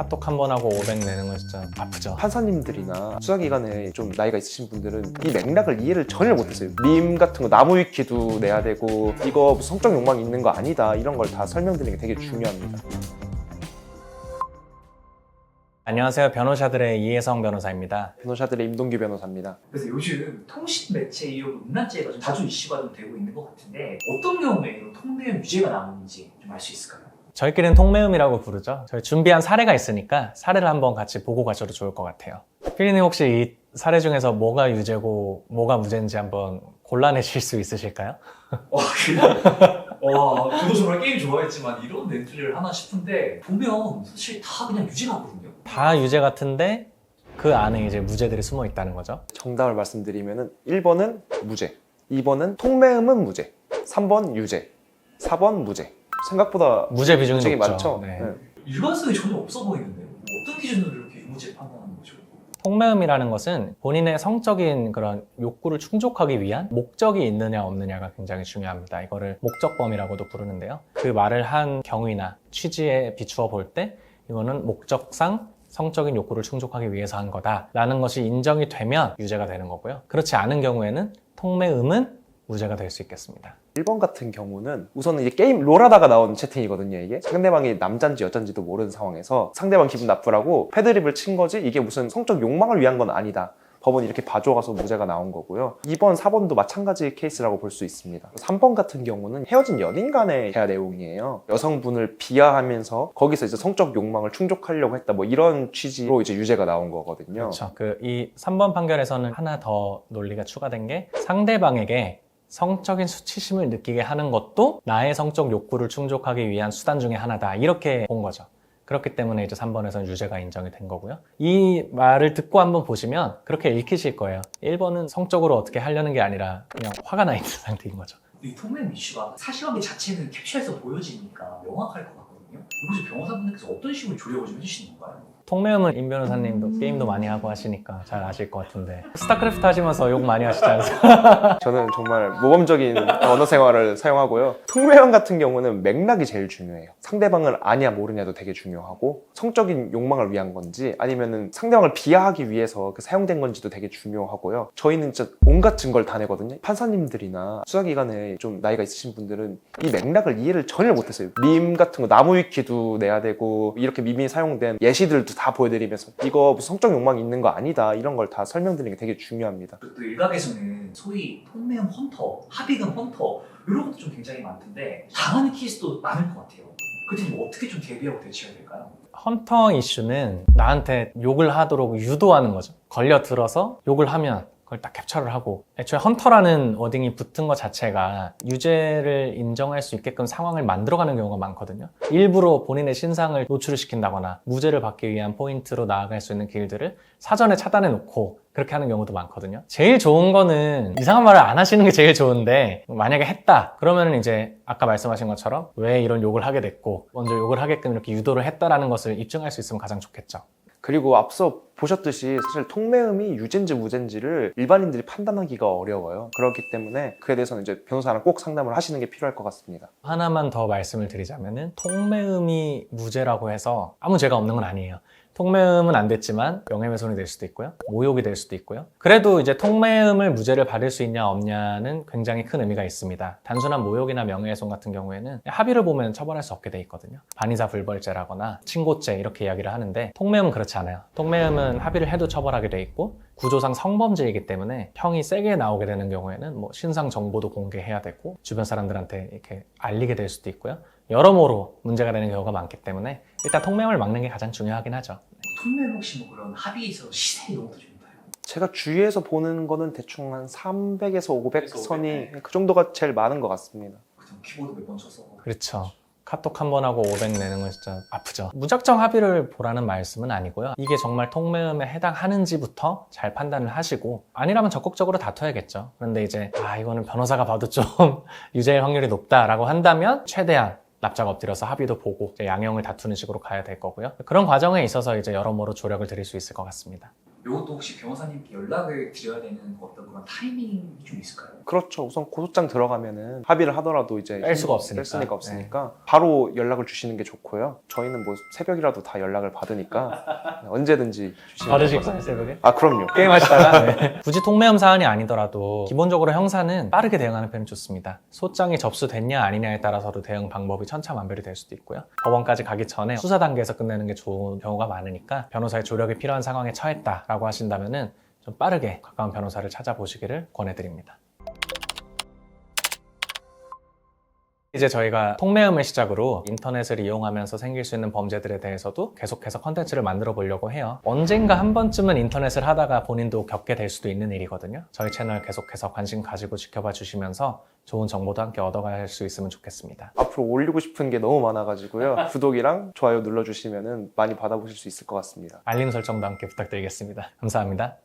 카톡 한 번 하고 500 내는 건 진짜 아프죠. 판사님들이나 수사기관에 좀 나이가 있으신 분들은 이 맥락을 이해를 전혀 못했어요. 밈 같은 거 나무 위키도 내야 되고 이거 무슨 성적 욕망이 있는 거 아니다 이런 걸 다 설명드리는 게 되게 중요합니다. 안녕하세요. 변호사들의 이혜성 변호사입니다. 변호사들의 임동규 변호사입니다. 그래서 요즘 통신 매체 이용 음란죄가 좀 자주 이슈가 좀 되고 있는 것 같은데 어떤 경우에 이런 통내용 유죄가 나오는지 좀 알 수 있을까요? 저희끼리는 통매음이라고 부르죠. 저희 준비한 사례가 있으니까 사례를 한번 같이 보고 가셔도 좋을 것 같아요. 피디님 혹시 이 사례 중에서 뭐가 유죄고 뭐가 무죄인지 한번 골라내실 수 있으실까요? 와 그냥 와 저도 정말 게임 좋아했지만 이런 멘트를 하나 싶은데 보면 사실 다 그냥 유죄가거든요. 다 유죄 같은데 그 안에 이제 무죄들이 숨어 있다는 거죠. 정답을 말씀드리면은 1번은 무죄, 2번은 통매음은 무죄, 3번 유죄, 4번 무죄. 생각보다 무죄 비중이 되게 높죠. 많죠. 네. 네. 일관성이 전혀 없어 보이는데요. 어떤 기준으로 이렇게 유무죄 판단하는 거죠? 통매음이라는 것은 본인의 성적인 그런 욕구를 충족하기 위한 목적이 있느냐 없느냐가 굉장히 중요합니다. 이거를 목적범이라고도 부르는데요. 그 말을 한 경위나 취지에 비추어 볼 때 이거는 목적상 성적인 욕구를 충족하기 위해서 한 거다라는 것이 인정이 되면 유죄가 되는 거고요. 그렇지 않은 경우에는 통매음은 무죄가 될 수 있겠습니다. 1번 같은 경우는 우선은 이제 게임 롤하다가 나온 채팅이거든요 이게. 상대방이 남잔지 여잔지도 모르는 상황에서 상대방 기분 나쁘라고 패드립을 친 거지 이게 무슨 성적 욕망을 위한 건 아니다. 법원이 이렇게 봐줘가서 무죄가 나온 거고요. 2번, 4번도 마찬가지 케이스라고 볼 수 있습니다. 3번 같은 경우는 헤어진 연인 간의 대화 내용이에요. 여성분을 비하하면서 거기서 이제 성적 욕망을 충족하려고 했다 뭐 이런 취지로 이제 유죄가 나온 거거든요. 그렇죠. 그 이 3번 판결에서는 하나 더 논리가 추가된 게 상대방에게 성적인 수치심을 느끼게 하는 것도 나의 성적 욕구를 충족하기 위한 수단 중에 하나다. 이렇게 본 거죠. 그렇기 때문에 이제 3번에서는 유죄가 인정이 된 거고요. 이 말을 듣고 한번 보시면 그렇게 읽히실 거예요. 1번은 성적으로 어떻게 하려는 게 아니라 그냥 화가 나 있는 상태인 거죠. 이 통내용 이슈가 사실관계 자체는 캡처해서 보여지니까 명확할 것 같거든요. 이것을 변호사분들께서 어떤 식으로 조력을 좀 해주시는 건가요? 통매음은 임 변호사님도 게임도 많이 하고 하시니까 잘 아실 것 같은데 스타크래프트 하시면서 욕 많이 하시지 않으세요? 저는 정말 모범적인 언어 생활을 사용하고요. 통매형 같은 경우는 맥락이 제일 중요해요. 상대방을 아냐 모르냐도 되게 중요하고 성적인 욕망을 위한 건지 아니면은 상대방을 비하하기 위해서 그 사용된 건지도 되게 중요하고요. 저희는 진짜 온갖 증거를 다 내거든요. 판사님들이나 수사기관에 좀 나이가 있으신 분들은 이 맥락을 이해를 전혀 못했어요. 밈 같은 거 나무 위키도 내야 되고 이렇게 밈이 사용된 예시들도 다 보여드리면서 이거 무슨 성적 욕망이 있는 거 아니다 이런 걸 다 설명드리는 게 되게 중요합니다. 또 일각에서는 소위 통내용 헌터, 합의금 헌터 이런 것도 좀 굉장히 많던데 당하는 케이스도 많을 것 같아요. 그때 뭐 어떻게 좀 대비하고 대처해야 될까요? 헌터 이슈는 나한테 욕을 하도록 유도하는 거죠. 걸려 들어서 욕을 하면 그걸 딱 캡처를 하고 애초에 헌터라는 워딩이 붙은 것 자체가 유죄를 인정할 수 있게끔 상황을 만들어가는 경우가 많거든요. 일부러 본인의 신상을 노출을 시킨다거나 무죄를 받기 위한 포인트로 나아갈 수 있는 길들을 사전에 차단해 놓고 그렇게 하는 경우도 많거든요. 제일 좋은 거는 이상한 말을 안 하시는 게 제일 좋은데 만약에 했다 그러면은 이제 아까 말씀하신 것처럼 왜 이런 욕을 하게 됐고 먼저 욕을 하게끔 이렇게 유도를 했다라는 것을 입증할 수 있으면 가장 좋겠죠. 그리고 앞서 보셨듯이 사실 통매음이 유죄인지 무죄인지를 일반인들이 판단하기가 어려워요. 그렇기 때문에 그에 대해서는 이제 변호사랑 꼭 상담을 하시는 게 필요할 것 같습니다. 하나만 더 말씀을 드리자면은 통매음이 무죄라고 해서 아무 죄가 없는 건 아니에요. 통매음은 안 됐지만 명예훼손이 될 수도 있고요. 모욕이 될 수도 있고요. 그래도 이제 통매음을 무죄를 받을 수 있냐 없냐는 굉장히 큰 의미가 있습니다. 단순한 모욕이나 명예훼손 같은 경우에는 합의를 보면 처벌할 수 없게 돼 있거든요. 반의사 불벌죄라거나 친고죄 이렇게 이야기를 하는데 통매음은 그렇지 않아요. 통매음은 합의를 해도 처벌하게 돼 있고 구조상 성범죄이기 때문에 형이 세게 나오게 되는 경우에는 뭐 신상 정보도 공개해야 되고 주변 사람들한테 이렇게 알리게 될 수도 있고요. 여러모로 문제가 되는 경우가 많기 때문에 일단 통매음을 막는 게 가장 중요하긴 하죠. 통내용 혹시 뭐 그런 합의에서 시세 이런 것도 좀? 제가 주위에서 보는 거는 대충 한 300에서 500 500, 선이 네. 그 정도가 제일 많은 것 같습니다. 그냥 키보드 몇 번 쳐서 그렇죠. 카톡 한 번 하고 500 내는 건 진짜 아프죠. 무작정 합의를 보라는 말씀은 아니고요. 이게 정말 통매음에 해당하는지부터 잘 판단을 하시고 아니라면 적극적으로 다퉈야겠죠. 그런데 이제 아 이거는 변호사가 봐도 좀 유죄일 확률이 높다라고 한다면 최대한 납작 엎드려서 합의도 보고 양형을 다투는 식으로 가야 될 거고요. 그런 과정에 있어서 이제 여러모로 조력을 드릴 수 있을 것 같습니다. 이것도 혹시 변호사님께 연락을 드려야 되는 어떤 그런 타이밍이 좀 있을까요? 그렇죠. 우선 고소장 들어가면은 합의를 하더라도 이제 뺄 수가 없으니까. 뺄 수가 없으니까 바로 연락을 주시는 게 좋고요. 저희는 뭐 새벽이라도 다 연락을 받으니까 언제든지 주시면 받으실까요, 될것 새벽에? 같아요. 아 그럼요. 게임하시다가 네. 굳이 통매음 사안이 아니더라도 기본적으로 형사는 빠르게 대응하는 편이 좋습니다. 소장이 접수됐냐 아니냐에 따라서도 대응 방법이 천차만별이 될 수도 있고요. 법원까지 가기 전에 수사 단계에서 끝내는 게 좋은 경우가 많으니까 변호사의 조력이 필요한 상황에 처했다라고 하신다면은 좀 빠르게 가까운 변호사를 찾아보시기를 권해드립니다. 이제 저희가 통매음을 시작으로 인터넷을 이용하면서 생길 수 있는 범죄들에 대해서도 계속해서 컨텐츠를 만들어 보려고 해요. 언젠가 한 번쯤은 인터넷을 하다가 본인도 겪게 될 수도 있는 일이거든요. 저희 채널 계속해서 관심 가지고 지켜봐 주시면서 좋은 정보도 함께 얻어갈 수 있으면 좋겠습니다. 앞으로 올리고 싶은 게 너무 많아가지고요. 구독이랑 좋아요 눌러주시면 많이 받아보실 수 있을 것 같습니다. 알림 설정도 함께 부탁드리겠습니다. 감사합니다.